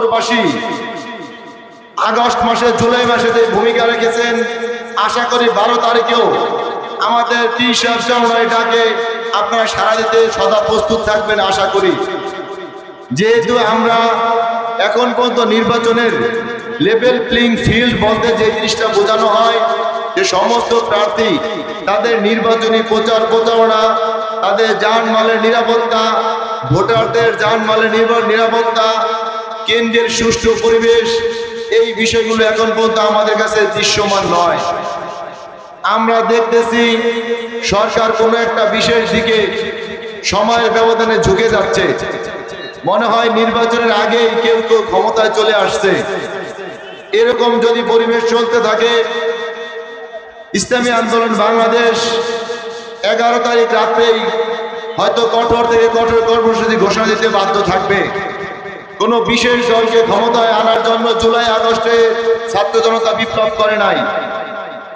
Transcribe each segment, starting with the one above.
নগরবাসী, আগস্ট মাসে জুলাই মাসে যে ভূমিকা রেখেছেন, আশা করি বারো তারিখেও আমাদের টি আপনারা সারা দিতে সদা প্রস্তুত থাকবেন আশা করি। যেহেতু আমরা এখন পর্যন্ত নির্বাচনের লেভেল প্লেইং ফিল্ড বলতে যে জিনিসটা বোঝানো হয়, যে সমস্ত প্রার্থী তাদের নির্বাচনী প্রচার প্রচারণা, তাদের যানমালের নিরাপত্তা, ভোটারদের যানমালের নিরাপত্তা কেন্দ্রের সুষ্ঠু পরিবেশ, এই বিষয়গুলো এখন পর্যন্ত আমাদের কাছে দৃশ্যমান নয়। আমরা দেখতেছি সরকার কোনো একটা বিশেষ দিকে সময়ের ব্যবধানে ঝুঁকে যাচ্ছে। মনে হয় নির্বাচনের আগেই কেউ কেউ ক্ষমতায় চলে আসছে। এরকম যদি পরিবেশ চলতে থাকে, ইসলামী আন্দোলন বাংলাদেশ এগারো তারিখ রাত্রেই হয়তো কঠোর থেকে কঠোর কর্মসূচি ঘোষণা দিতে বাধ্য থাকবে। কোনো বিশেষ দলকে ক্ষমতায় আনার জন্য জুলাই, আগস্টে ছাত্র জনতা বিপ্লব করে নাই।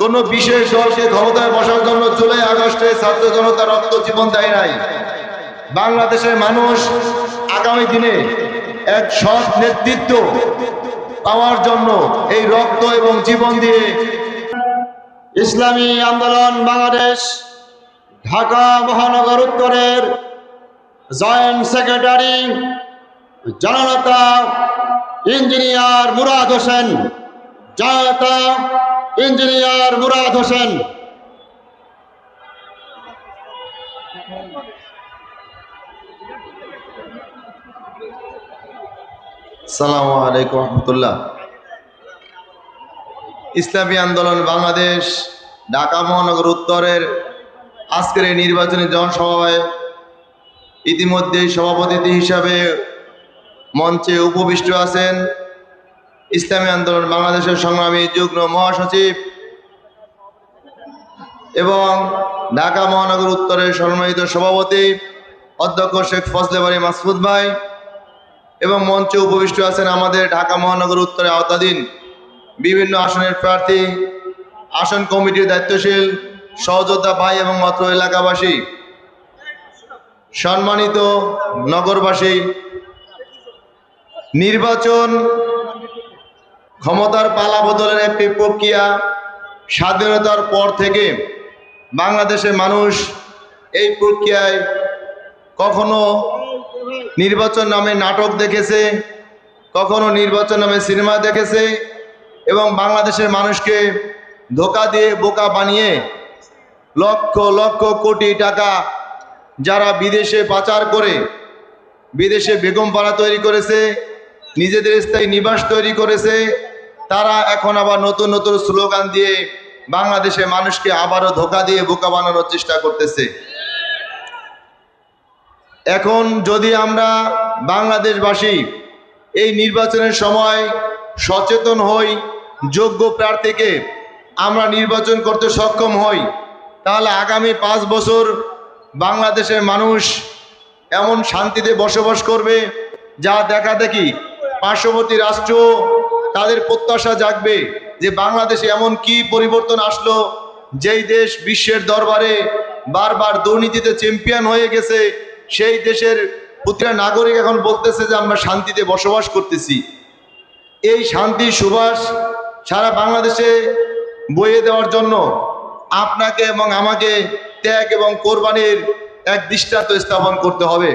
কোনো বিশেষ দলকে ক্ষমতায় বসার জন্য জুলাই, আগস্টে ছাত্র জনতা রক্ত জীবন দেয় নাই। বাংলাদেশের মানুষ আগামী দিনে এক সৎ নেতৃত্ব পাওয়ার জন্য এই রক্ত এবং জীবন দিয়ে ইসলামী আন্দোলন বাংলাদেশ ঢাকা মহানগর উত্তরের জয়েন্ট সেক্রেটারি জননেতা ইঞ্জিনিয়ার মুরাদ হোসেন জননেতা ইঞ্জিনিয়ার মুরাদ হোসেন। সালাম আলাইকুম রহমতুল্লাহ। ইসলামী আন্দোলন বাংলাদেশ, ঢাকা মহানগর উত্তরের আজকের এই নির্বাচনী জনসভায় ইতিমধ্যে সভাপতি হিসাবে মঞ্চে উপবিষ্ট আছেন ইসলামী আন্দোলন, বাংলাদেশের সংগ্রামী যুগ্ম মহাসচিব এবং ঢাকা মহানগর উত্তরের সম্মানিত সভাপতি, অধ্যক্ষ শেখ ফজলে বাড়ি মাসফুদ ভাই এবং মঞ্চে উপবিষ্ট আছেন আমাদের ঢাকা মহানগর উত্তরে আওতাধীন বিভিন্ন আসনের প্রার্থী, আসন কমিটির দায়িত্বশীল, সহযোদ্ধা ভাই এবং অত্র এলাকাবাসী, সম্মানিত নগরবাসী নির্বাচন ক্ষমতার পালা বদলের একটি প্রক্রিয়া স্বাধীনতার পর থেকে বাংলাদেশের মানুষ এই প্রক্রিয়ায় কখনো নির্বাচন নামে নাটক দেখেছে, কখনো নির্বাচন নামে সিনেমা দেখেছে এবং বাংলাদেশের মানুষকে ধোকা দিয়ে বোকা বানিয়ে লক্ষ লক্ষ কোটি টাকা যারা বিদেশে পাচার করে, বিদেশে বেগম পাড়া তৈরি করেছে নিজেদের স্থায়ী নিবাস তৈরি করেছে। তারা এখন আবার নতুন নতুন স্লোগান দিয়ে বাংলাদেশের মানুষকে আবারও ধোকা দিয়ে বোকা বানানোর চেষ্টা করতেছে। এখন যদি আমরা বাংলাদেশবাসী এই নির্বাচনের সময় সচেতন হই, যোগ্য প্রার্থীকে আমরা নির্বাচন করতে সক্ষম হই, তাহলে আগামী পাঁচ বছর বাংলাদেশের মানুষ এমন শান্তিতে বসবাস করবে যা দেখা দেখি পার্শ্ববর্তী রাষ্ট্র, তাদের প্রত্যাশা জাগবে যে বাংলাদেশে এমন কি পরিবর্তন আসলো, যেই দেশ বিশ্বের দরবারে বারবার দুর্নীতিতে চ্যাম্পিয়ন হয়ে গেছে, সেই দেশের প্রতিটা নাগরিক এখন বলতেছে যে আমরা শান্তিতে বসবাস করতেছি। এই শান্তি সুবাস সারা বাংলাদেশে বয়ে দেওয়ার জন্য আপনাকে এবং আমাকে ত্যাগ এবং কোরবানির এক দৃষ্টান্ত স্থাপন করতে হবে।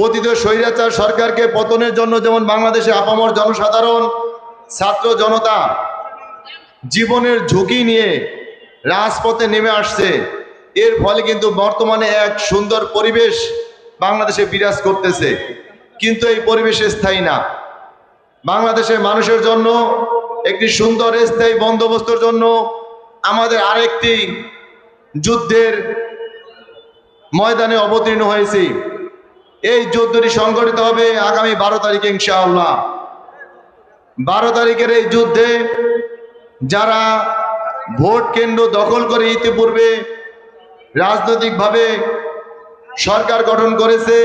পতিত স্বৈরাচার সরকারকে পতনের জন্য যেমন বাংলাদেশে আপামর জনসাধারণ, ছাত্র জনতা, জীবনের ঝুঁকি নিয়ে রাজপথে নেমে আসছে। এর ফলে কিন্তু বর্তমানে এক সুন্দর পরিবেশ বাংলাদেশে বিরাজ করতেছে। কিন্তু এই পরিবেশ স্থায়ী না। বাংলাদেশের মানুষের জন্য, একটি সুন্দর স্থায়ী বন্দোবস্তর জন্য আমাদের আরেকটি যুদ্ধের ময়দানে অবতীর্ণ হয়েছি। এই যুদ্ধটি সংগঠিত হবে আগামী বারো তারিখে ইনশাআল্লাহ। বারো তারিখের এই যুদ্ধে যারা ভোট কেন্দ্র দখল করে ইতিপূর্বে রাজনৈতিকভাবে সরকার গঠন করেছে,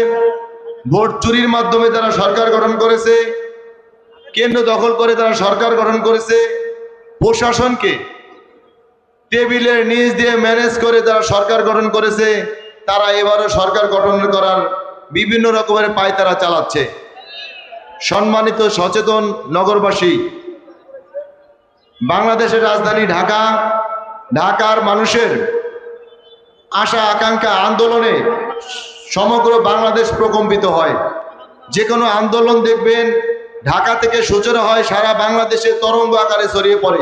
ভোট চুরির মাধ্যমে যারা সরকার গঠন করেছে, কেন্দ্র দখল করে তারা সরকার গঠন করেছে, প্রশাসনকে টেবিলের নিচ দিয়ে ম্যানেজ করে তারা সরকার গঠন করেছে, তারা এবারও সরকার গঠন করার বিভিন্ন রকমের পায়তারা চালাচ্ছে। সম্মানিত সচেতন নগরবাসী, বাংলাদেশের রাজধানী ঢাকা, ঢাকার মানুষের আশা, আকাঙ্ক্ষা, আন্দোলনে সমগ্র বাংলাদেশ প্রকম্পিত হয়। যে কোনো আন্দোলন দেখবেন, ঢাকা থেকে সূচনা হয়, সারা বাংলাদেশে তরঙ্গ আকারে ছড়িয়ে পড়ে।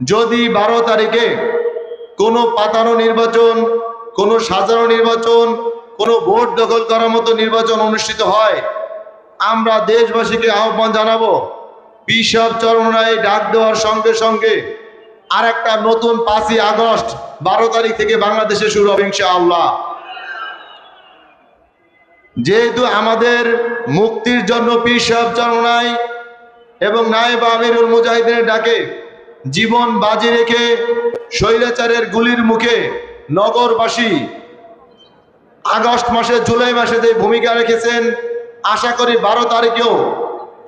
যদি বারো তারিখে কোনো পাতানো নির্বাচন, কোনো সাজানো নির্বাচন কোনো ভোট দখল করার মতো নির্বাচন অনুষ্ঠিত হয়। আমরা দেশবাসীকে আহ্বান জানাব বিশপ চরমরায় ডাক দেওয়ার সঙ্গে সঙ্গে আর একটা নতুন পাঁচই আগস্ট, বারো তারিখ থেকে বাংলাদেশে শুরু হবে ইনশাআল্লাহ। যেহেতু আমাদের মুক্তির জন্য পীর সাহেব চরমনাই এবং নায়েব আমিরুল মুজাহিদের ডাকে জীবন বাজি রেখে স্বৈরাচারের গুলির মুখে নগরবাসী আগস্ট মাসে, জুলাই মাসে যে ভূমিকা রেখেছেন, আশা করি বারো তারিখেও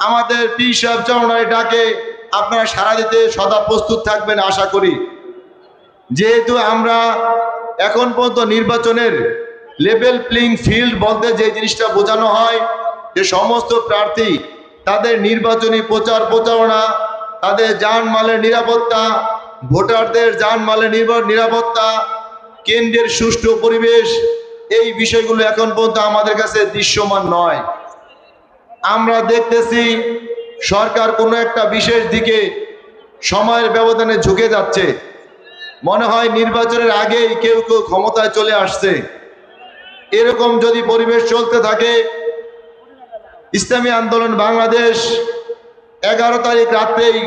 আমাদের পি সাহেব চরণায় ডাকে আপনারা সারা দিতে সদা প্রস্তুত থাকবেন, আশা করি। যেহেতু আমরা এখন পর্যন্ত নির্বাচনের লেভেল প্লেইং ফিল্ড বলতে যে জিনিসটা বোঝানো হয়, যে সমস্ত প্রার্থী তাদের নির্বাচনী প্রচার প্রচারণা, তাদের যানমালের নিরাপত্তা, ভোটারদের যানমালের নিরাপত্তা, কেন্দ্রের সুষ্ঠু পরিবেশ এই বিষয়গুলো এখন পর্যন্ত আমাদের কাছে দৃশ্যমান নয়। আমরা দেখতেছি সরকার কোনো একটা বিশেষ দিকে সময়ের ব্যবধানে ঝুঁকে যাচ্ছে। মনে হয় নির্বাচনের আগেই কেউ কেউ ক্ষমতায় চলে আসছে। এরকম যদি পরিবেশ চলতে থাকে, ইসলামী আন্দোলন বাংলাদেশ এগারো তারিখ রাত্রেই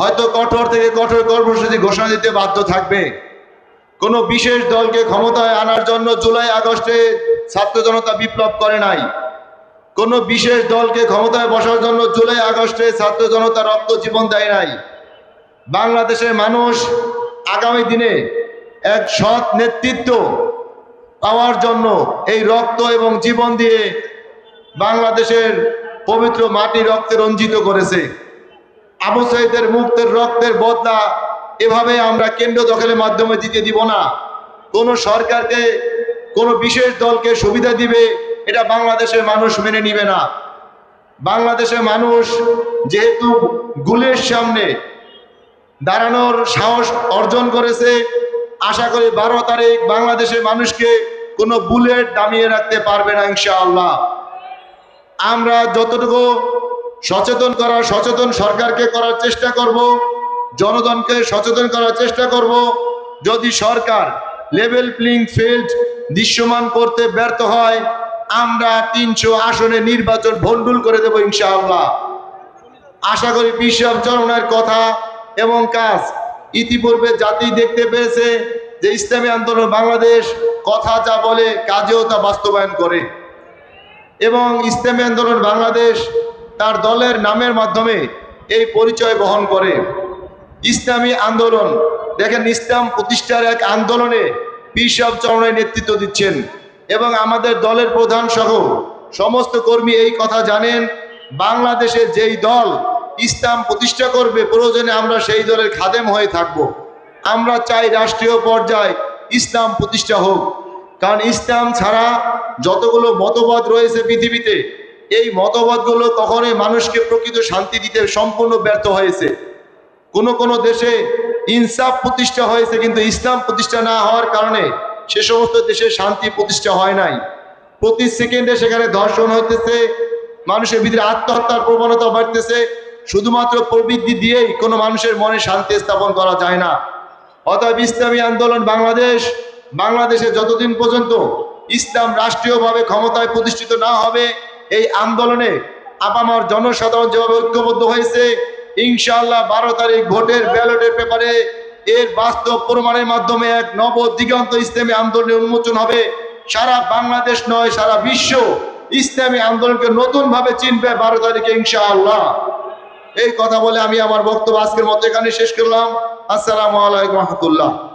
হয়তো কঠোর থেকে কঠোর কর্মসূচি ঘোষণা দিতে বাধ্য থাকবে। কোনো বিশেষ দলকে ক্ষমতায় আনার জন্য জুলাই, আগস্টে ছাত্র জনতা বিপ্লব করে নাই। কোনো বিশেষ দলকে ক্ষমতায় বসার জন্য জুলাই, আগস্টে ছাত্র জনতা রক্ত জীবন দেয় নাই। বাংলাদেশের মানুষ আগামী দিনে এক সৎ নেতৃত্ব পাওয়ার জন্য এই রক্ত এবং জীবন দিয়ে বাংলাদেশের পবিত্র মাটি রক্তে রঞ্জিত করেছে। আবু সাইদের মুক্তের রক্তের বদলা এভাবে আমরা কেন্দ্র দখলের মাধ্যমে দিতে দিব না। কোন সরকারকে, কোন বিশেষ দলকে সুবিধা দিবে, এটা বাংলাদেশের মানুষ মেনে নিবে না। বাংলাদেশের মানুষ যেহেতু গুলের সামনে দাঁড়ানোর সাহস অর্জন করেছে, আশা করি বারো তারিখ বাংলাদেশের মানুষকে কোনো বুলেট দামিয়ে রাখতে পারবে না ইনশাআল্লাহ। আমরা যতটুকু সচেতন করার, সচেতন সরকারকে করার চেষ্টা করব জনগণকে সচেতন করার চেষ্টা করব। যদি সরকার লেভেল প্লেইং ফিল্ড দৃশ্যমান করতে ব্যর্থ হয়, আমরা তিনশো আসনে নির্বাচন ভণ্ডুল করে দেব ইনশাআল্লাহ। আশা করি বিশ্ব চরণের কথা এবং কাজ ইতিপূর্বে জাতি দেখতে পেয়েছে যে ইসলামী আন্দোলন বাংলাদেশ কথা যা বলে, কাজেও তা বাস্তবায়ন করে। এবং ইসলামী আন্দোলন বাংলাদেশ তার দলের নামের মাধ্যমে এই পরিচয় বহন করে। ইসলামী আন্দোলন। দেখেন ইসলাম প্রতিষ্ঠার এক আন্দোলনে পিসব চরণের নেতৃত্ব দিচ্ছেন এবং আমাদের দলের প্রধান সহ সমস্ত কর্মী এই কথা জানেন বাংলাদেশের যেই দল ইসলাম প্রতিষ্ঠা করবে, প্রয়োজনে আমরা সেই দলের খাদেম হয়ে থাকব। আমরা চাই রাষ্ট্রীয় পর্যায়ে ইসলাম প্রতিষ্ঠা হোক। কারণ ইসলাম ছাড়া যতগুলো মতবাদ রয়েছে পৃথিবীতে, এই মতবাদগুলো কখনোই মানুষকে প্রকৃত শান্তি দিতে সম্পূর্ণ ব্যর্থ হয়েছে। কোন কোন দেশে ইনসাফ প্রতিষ্ঠা হয়েছে, কিন্তু ইসলাম প্রতিষ্ঠা না হওয়ার কারণে সে সমস্ত দেশে শান্তি প্রতিষ্ঠা হয় নাই। প্রতি সেকেন্ডে সেখানে ধর্ষণ হইতেছে, মানুষের ভিতরে আত্মহত্যার প্রবণতা বাড়তেছে। শুধুমাত্র প্রবৃদ্ধি দিয়েই কোনো মানুষের মনে শান্তি স্থাপন করা যায় না। অতএব ইসলামী আন্দোলন বাংলাদেশ, বাংলাদেশে যতদিন পর্যন্ত ইসলাম রাষ্ট্রীয়ভাবে ক্ষমতায় প্রতিষ্ঠিত না হবে, এই আন্দোলনে আপামার জনসাধারণ যেভাবে ঐক্যবদ্ধ হয়েছে ইনশাআল্লাহ বারো তারিখ ভোটের ব্যালটের পেপারে এর বাস্তব প্রমাণের মাধ্যমে এক নব দিগন্ত ইসলামী আন্দোলনের উন্মোচন হবে। সারা বাংলাদেশ নয়, সারা বিশ্ব ইসলামী আন্দোলনকে নতুন ভাবে চিনবে বারো তারিখে ইনশাআল্লাহ। এই কথা বলে আমি আমার বক্তব্য আজকের মতো এখানে শেষ করলাম। আসসালামু আলাইকুম রহমতুল্লাহ।